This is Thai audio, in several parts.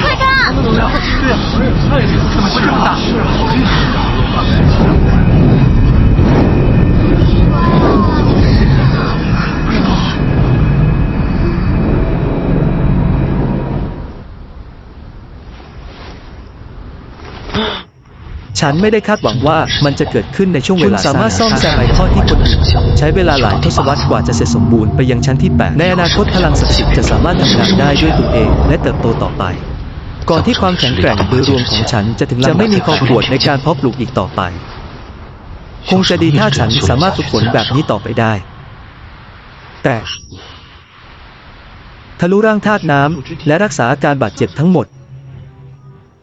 快干！对。呀，这也太厉害了，怎么会这么大？ ฉันไม่ได้คาดหวังว่ามันจะเกิดขึ้นในช่วงเวลาคุณสามารถซ่อมแซมไอคอนที่คนอื่นใช้เวลาหลายทศวรรษกว่าจะเสร็จสมบูรณ์ไปยังชั้นที่ 8 ในอนาคตพลังศักดิ์สิทธิ์จะสามารถทำงานได้ด้วยตัวเองและเติบโตต่อไป ก่อนที่ความแข็งแกร่งโดยรวมของฉันจะถึงจะไม่มีความปวดในการเพาะปลูกอีกต่อไป คงจะดีถ้าฉันสามารถฝึกฝนแบบนี้ต่อไปได้ แต่ทะลุร่างธาตุน้ำและรักษาอาการบาดเจ็บทั้งหมด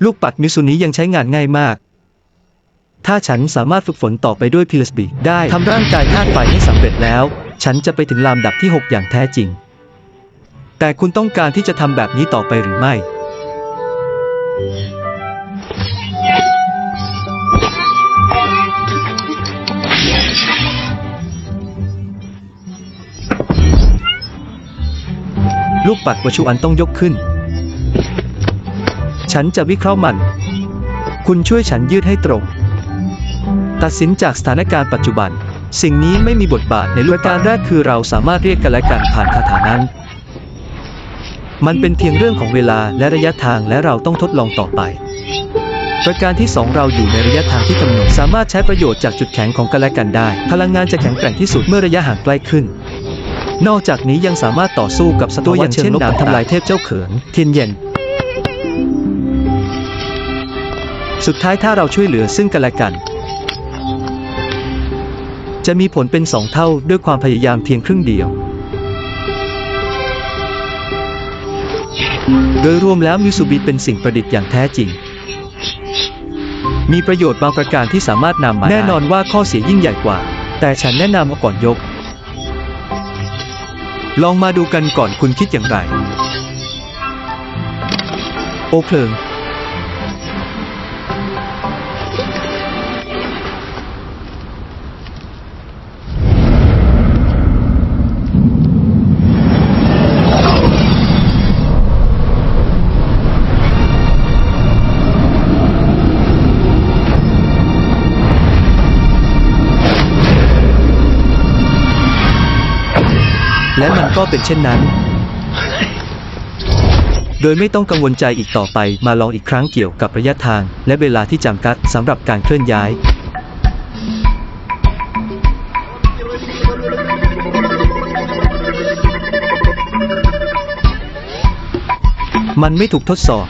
ลูกปัดมิสุนี้ยังใช้งานง่ายมาก ถ้าฉันสามารถฝึกฝนต่อไปด้วยพิลสบีได้ทำร่างกายธาตุไฟให้สำเร็จแล้ว ฉันจะไปถึงลำดับที่ 6 อย่างแท้จริง แต่คุณต้องการที่จะทำแบบนี้ต่อไปหรือไม่ลูกปัดวัชุอันต้องยกขึ้น ฉันจะวิเคราะห์มัน คุณช่วยฉันยืดให้ตรง ตัดสินจากสถานการณ์ปัจจุบัน สิ่งนี้ไม่มีบทบาทในลูกการแรกคือเราสามารถเรียกกันและกันผ่านคาถานั้น มันเป็นเพียงเรื่องของเวลาและระยะทางและเราต้องทดลองต่อไป ประการที่ 2 เราอยู่ในระยะทางที่กำหนดสามารถใช้ประโยชน์จากจุดแข็งของกันและกันได้ พลังงานจะแข็งแกร่งที่สุดเมื่อระยะห่างใกล้ขึ้นนอกจากนี้ยังสามารถต่อสู้กับศัตรูอย่างเช่นน้ำทำลายเทพเจ้าเขินเทียนเย็น สุดท้ายถ้าเราช่วยเหลือซึ่งกันและกัน จะมีผลเป็นสองเท่าด้วยความพยายามเพียงครึ่งเดียว โดยรวมแล้วมิสุบิเป็นสิ่งประดิษฐ์อย่างแท้จริง มีประโยชน์บางประการที่สามารถนำมาแน่นอนว่าข้อเสียยิ่งใหญ่กว่า แต่ฉันแนะนำมาก่อนยก ลองมาดูกันก่อนคุณคิดอย่างไร โอเพลิง และมันก็เป็นเช่นนั้น โดยไม่ต้องกังวลใจอีกต่อไปมาลองอีกครั้งเกี่ยวกับระยะทาง และเวลาที่จำกัดสำหรับการเคลื่อนย้ายมันไม่ถูกทดสอบ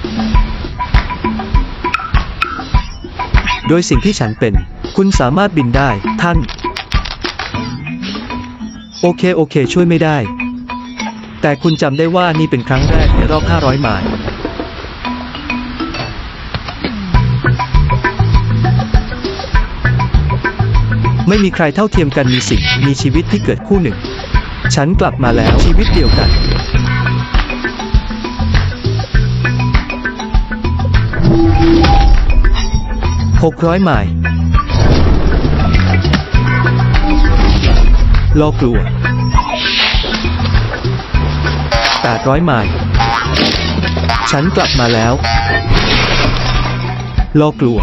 โดยสิ่งที่ฉันเป็น คุณสามารถบินได้ ท่าน โอเคโอเค ช่วยไม่ได้ แต่คุณจำได้ว่านี่เป็นครั้งแรกในรอบ 500 ไมล์ไม่มีใครเท่าเทียมกันมีสิ่ง มีชีวิตที่เกิดคู่หนึ่ง ฉันกลับมาแล้วชีวิตเดียวกัน 600 ไมล์ รอกลัว800ไมล์ฉันกลับมาแล้วรอกลัว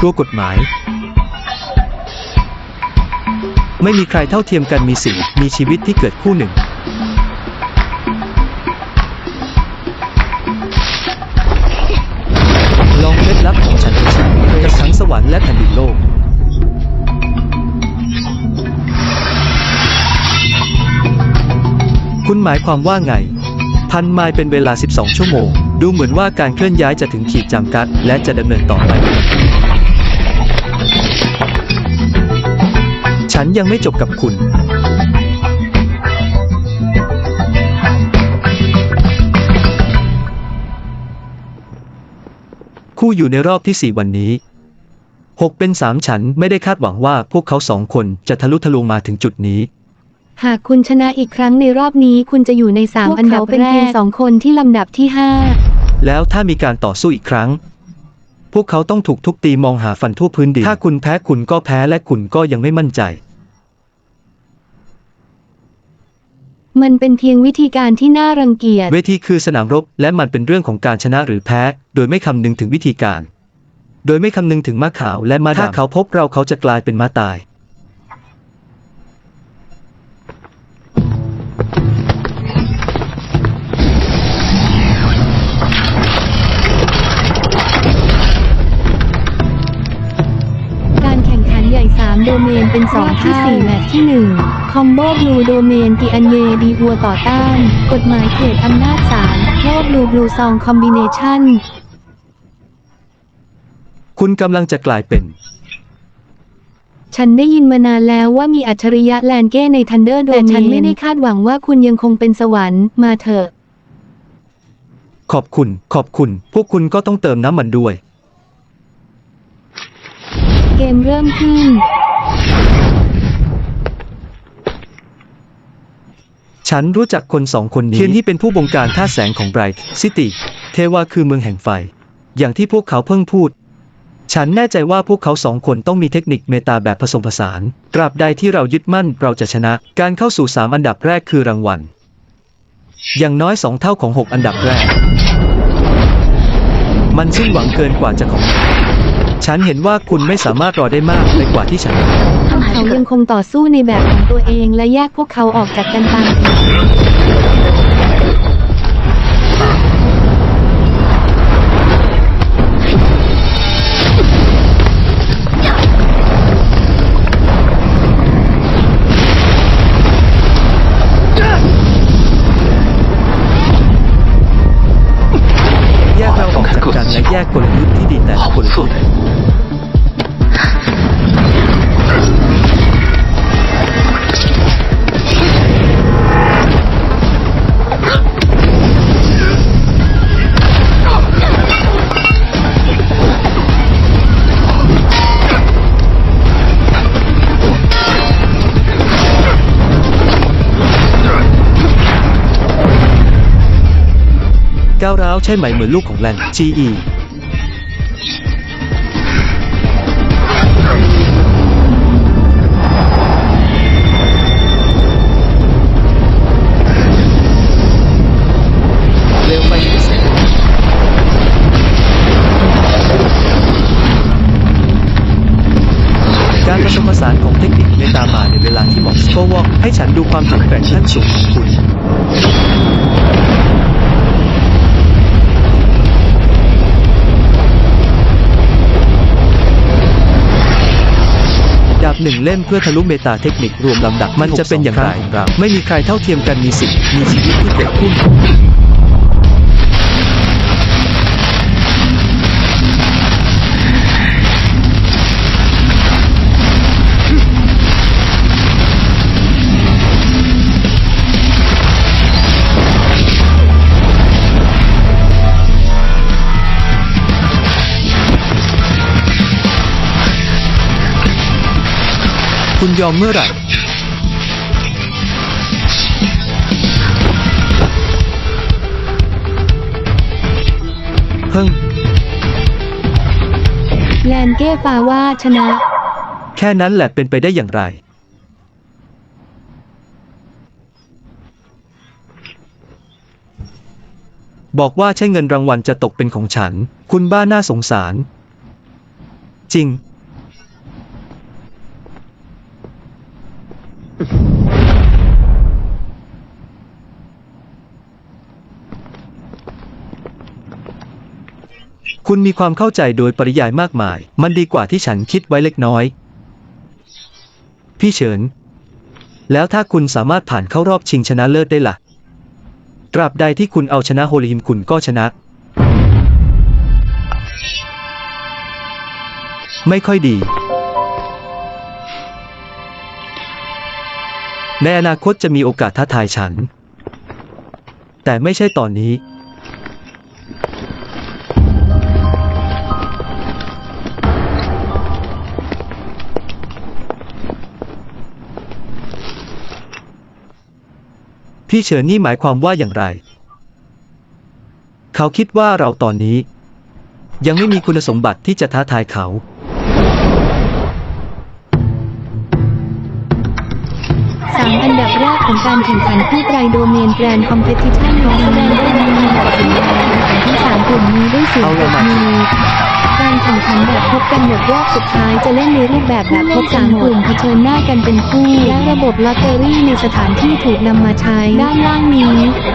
กลัวกฎหมาย ไม่มีใครเท่าเทียมกันมีสิ่งมีชีวิตที่เกิดคู่หนึ่ง หมายความว่าไง พันไมล์เป็นเวลา 12 ชั่วโมง ดูเหมือนว่าการเคลื่อนย้ายจะถึงขีดจำกัด และจะดำเนินต่อไป ฉันยังไม่จบกับคุณคู่อยู่ในรอบที่ 4 วันนี้ 6 เป็น 3 ฉันไม่ได้คาดหวังว่าพวกเขาสองคนจะทะลุทะลวงมาถึงจุดนี้ หากคุณชนะอีกครั้งในรอบนี้คุณจะอยู่ในสามพวกอันดับเขาเป็นแรเพียกงสองคนที่ลำดับที่ห้าแล้วถ้ามีการต่อสู้อีกครั้ง พวกเขาต้องถูกทุบตีมองหาฟันทั่วพื้นดิน ถ้าคุณแพ้คุณก็แพ้และคุณก็ยังไม่มั่นใจมันเป็นเพียงวิธีการที่น่ารังเกียจ เวทีคือสนามรบ และมันเป็นเรื่องของการชนะหรือแพ้ โดยไม่คำนึงถึงวิธีการ โดยไม่คำนึงถึงม้าขาวและม้าดำถ้าเขาพบเราเขาจะกลายเป็นม้าตาย 3 โดเมนเป็น 2 ที่ 4 แมตช์ที่ 1 คอมโบบลูโดเมนกีอันเยดีหัวต่อต้าน กฎหมายเขตอำนาจศาลโลกบลูบลูซองคอมบิเนชันคุณกำลังจะกลายเป็น ฉันได้ยินมานานแล้วว่ามีอัจฉริยะแลนเก้ในทันเดอร์โดแต่ฉันไม่ได้คาดหวังว่าคุณยังคงเป็นสวรรค์มาเถอะ ขอบคุณ ขอบคุณ พวกคุณก็ต้องเติมน้ำมันด้วย เกมเริ่มขึ้น ฉันรู้จักคนสองคนนี้เทียนที่เป็นผู้บงการท่าแสงของไบรท์ซิตี้เทวาคือเมืองแห่งไฟ อย่างที่พวกเขาเพิ่งพูด ฉันแน่ใจว่าพวกเขาสองคนต้องมีเทคนิคเมตาแบบผสมผสาน ตราบใดที่เรายึดมั่นเราจะชนะ การเข้าสู่สามอันดับแรกคือรางวัล อย่างน้อยสองเท่าของหกอันดับแรก มันสิ้นหวังเกินกว่าจะของ ฉันเห็นว่าคุณไม่สามารถรอได้มากไปกว่าที่ฉัน เขายังคงต่อสู้ในแบบของตัวเองและแยกพวกเขาออกจากกันตาม และแยกกลยุทธ์ที่ดีแต่ละกลยุทธ์ ก้าวร้าวใช่ไหมเหมือนลูกของแลน GE เร็วไปนิดสิการผสมผสานของเทคนิคเมตามาในเวลาที่เหมาะสมก็วอกให้ฉันดูความแข็งแกร่งขั้นสูงของคุณ หนึ่งเล่มเพื่อทะลุเมตาเทคนิครวมลำดับมันจะเป็นอย่างไร ไม่มีใครเท่าเทียมกันมีสิทธิ์มีชีวิตที่เกิดขึ้น ยอมเมื่อไหร่ เพิ่ง แลนเก้ฟาว่าชนะ แค่นั้นแหละเป็นไปได้อย่างไร บอกว่าใช่เงินรางวัลจะตกเป็นของฉัน คุณบ้าน่าสงสาร จริง คุณมีความเข้าใจโดยปริยายมากมาย มันดีกว่าที่ฉันคิดไว้เล็กน้อย พี่เฉิน แล้วถ้าคุณสามารถผ่านเข้ารอบชิงชนะเลิศได้ล่ะ ตราบใดที่คุณเอาชนะโฮลิมคุณก็ชนะ ไม่ค่อยดี ในอนาคตจะมีโอกาสท้าทายฉัน แต่ไม่ใช่ตอนนี้ พี่เฉินนี่หมายความว่าอย่างไร เขาคิดว่าเราตอนนี้ ยังไม่มีคุณสมบัติที่จะท้าทายเขาสาม3อันดับแรกของการแข่งขันคู่ไตรโดเมนแกรนคอมเพติชันน้องแสดงได้ดีมีตัดสินการแข่งขันทั้งสามกลุ่มนี้ด้วยเสียงปรบมือ การแข่งขันแบบพบกันหมดรอบสุดท้ายจะเล่นในรูปแบบแบบพบสามกลุ่มเผชิญหน้ากันเป็นคู่และระบบลอตเตอรี่ในสถานที่ถูกนำมาใช้ด้านล่างนี้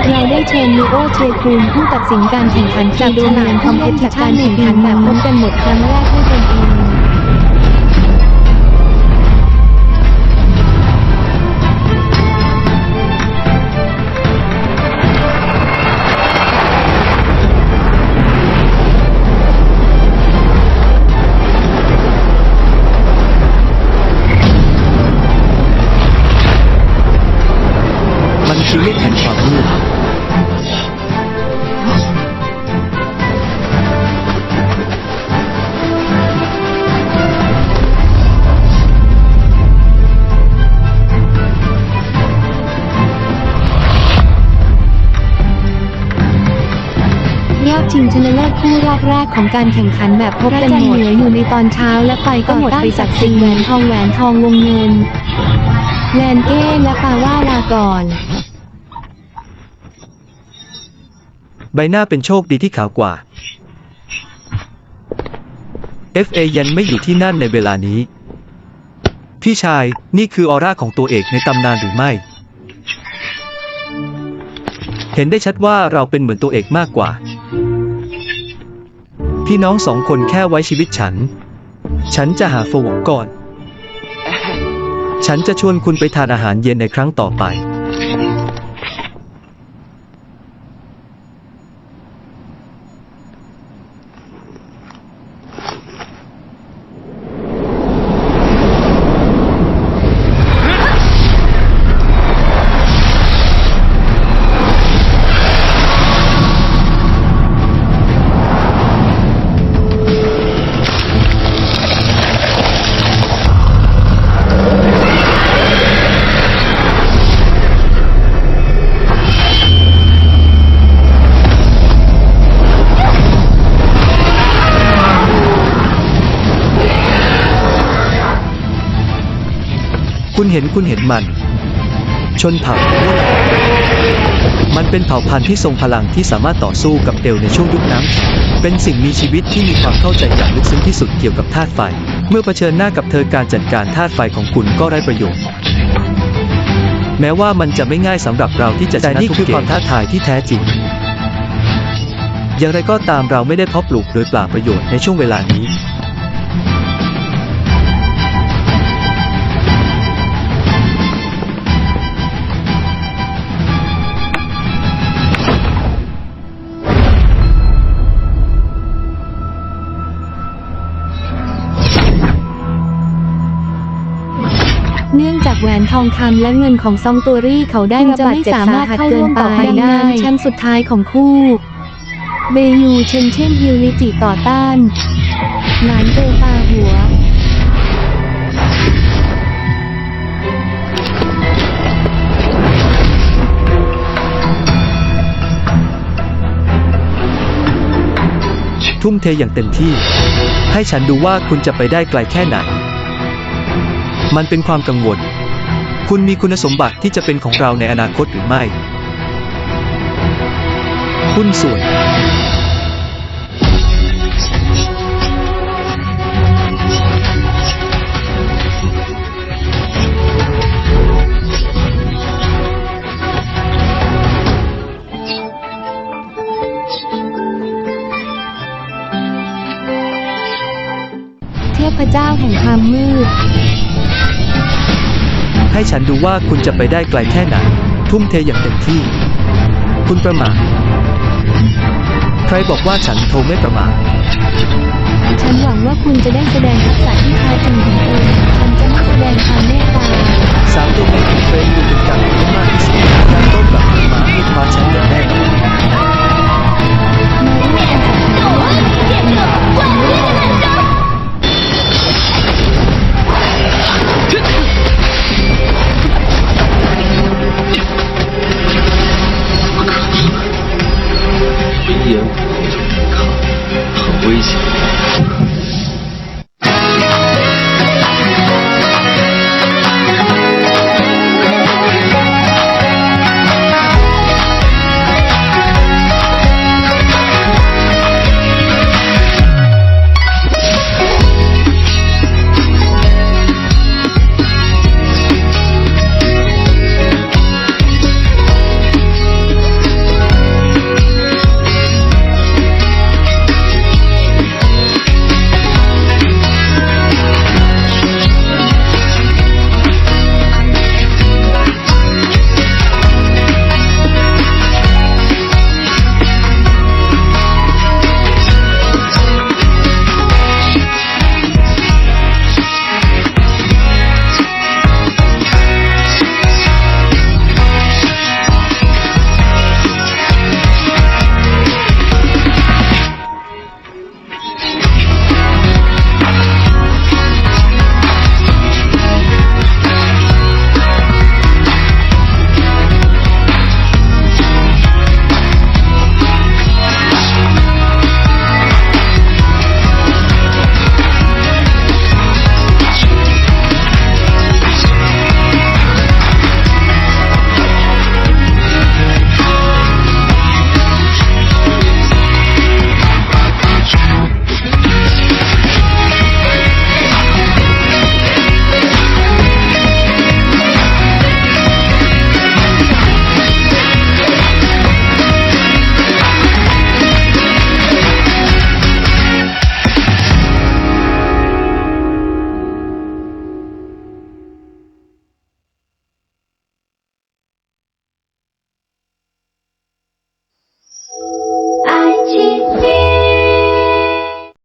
เราได้เชิญลูโอเชคูนผู้ตัดสินการแข่งขันจากโดเมนคอมเพติชันแข่งขันแบบพบกันหมดครั้งแรกด้วยตนเองมัน ชิงชนะเลิศคู่รอบแรกของการแข่งขันแบบพบกันหมดเหนืออยู่ในตอนเช้าและไฟก็หมดไปจากสิงแหวนทองแหวนทองวงเงิน แลนเก้และปาว่าลาก่อนใบหน้าเป็นโชคดีที่ขาวกว่า FA ยันไม่อยู่ที่นั่นในเวลานี้ พี่ชายนี่คือออร่าของตัวเอกในตำนานหรือไม่ เห็นได้ชัดว่าเราเป็นเหมือนตัวเอกมากกว่า พี่น้องสองคนแค่ไว้ชีวิตฉัน ฉันจะหาโฟก่อน ฉันจะชวนคุณไปทานอาหารเย็นในครั้งต่อไป เห็นคุณเห็นมัน ชนเผ่าหัวหลอมันเป็นเผ่าพันธุ์ที่ทรงพลังที่สามารถต่อสู้กับเอลในช่วงยุคน้ำเป็นสิ่งมีชีวิตที่มีความเข้าใจอย่างลึกซึ้งที่สุดเกี่ยวกับธาตุไฟ เมื่อเผชิญหน้ากับเธอการจัดการธาตุไฟของคุณก็ไร้ประโยชน์ แม้ว่ามันจะไม่ง่ายสำหรับเราที่จะชนะทุกเกมแต่นี่คือความท้าทายที่แท้จริง อย่างไรก็ตามเราไม่ได้เพาะปลูกโดยเปล่าประโยชน์ในช่วงเวลานี้ หวนทองคำและเงินของซองตัวรี่เขาได้รับบาดเจ็บสาหัสเกินไปดังนั้นชั้นสุดท้ายของคู่เบยูเชนเช่นฮิวริจิต่อต้านหนานเตปาหัวทุ่มเทอย่างเต็มที่ ให้ฉันดูว่าคุณจะไปได้ไกลแค่ไหน มันเป็นความกังวล คุณมีคุณสมบัติที่จะเป็นของเราในอนาคตหรือไม่ หุ้นส่วน เทพเจ้าแห่งความมืด ให้ฉันดูว่าคุณจะไปได้ไกลแค่ไหน ทุ่มเทอย่างเต็มที่ คุณประมาทใครบอกว่าฉันโทรไม่ประมาทฉันหวังว่าคุณจะได้แสดงทักษะที่แท้จริงของคุณฉันจะมาแสดงความเมตตาสามตัวแม่ขอเฟรนดูเป็นการที่มากที่สุดการต้นแบบมาเพื่อคว้าแชมป์อย่างแน่นอนไม่ว่าจะทำอะไรก็เก็บเงินกว่าที่จะเงิน быть.